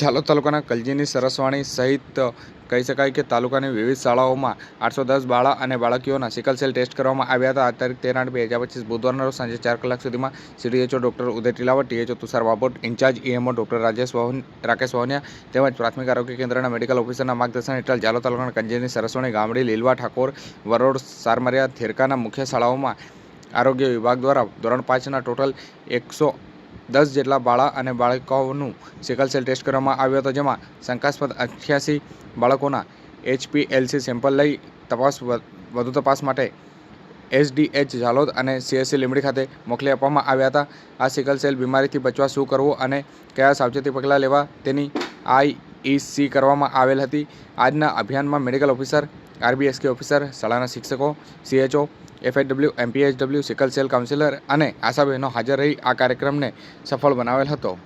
ઝાલોદ તાલુકાના કલજીની સરસવાણી સહિત કહી શકાય કે તાલુકાની વિવિધ શાળાઓમાં આઠસો દસ બાળા અને બાળકીઓના સિકલ સેલ ટેસ્ટ કરવામાં આવ્યા હતા. આ તારીખ તેર આઠ બે હજાર પચીસ બુધવારના રોજ સાંજે ચાર કલાક સુધીમાં CDHO doctor Uday Tilavat, THO Tushar Babot incharge EMO doctor Rajesh Rakesh Vahaniya તેમજ પ્રાથમિક આરોગ્ય કેન્દ્રના મેડિકલ ઓફિસરના માર્ગદર્શન હેઠળ ઝાલોદ તાલુકાના કંજેની સરસવાણી ગામડી, લીલવા ઠાકોર, વરોડ સારમરિયા, થેરકાના મુખ્ય શાળાઓમાં આરોગ્ય વિભાગ દ્વારા ધોરણ પાંચના ટોટલ એકસો દસ જેટલા બાળા અને બાળકોનું સિકલ સેલ ટેસ્ટ કરવામાં આવ્યો હતો, જેમાં શંકાસ્પદ અઠ્યાસી બાળકોના એચપીએલસી સેમ્પલ લઈ તપાસ વધુ તપાસ માટે એસડીએચ ઝાલોદ અને સીએસસી લીમડી ખાતે મોકલી આપવામાં આવ્યા હતા. આ સિકલ સેલ બીમારીથી બચવા શું કરવું અને કયા સાવચેતી પગલાં લેવા તેની આઈઈસી કરવામાં આવેલ હતી. આજના અભિયાનમાં મેડિકલ ઓફિસર, આરબીએસકે ઓફિસર, શાળાના શિક્ષકો CHO FHW MPHW sickle cell counsellor અને આશાબહેનો હાજર રહી આ કાર્યક્રમને સફળ બનાવેલ હતો.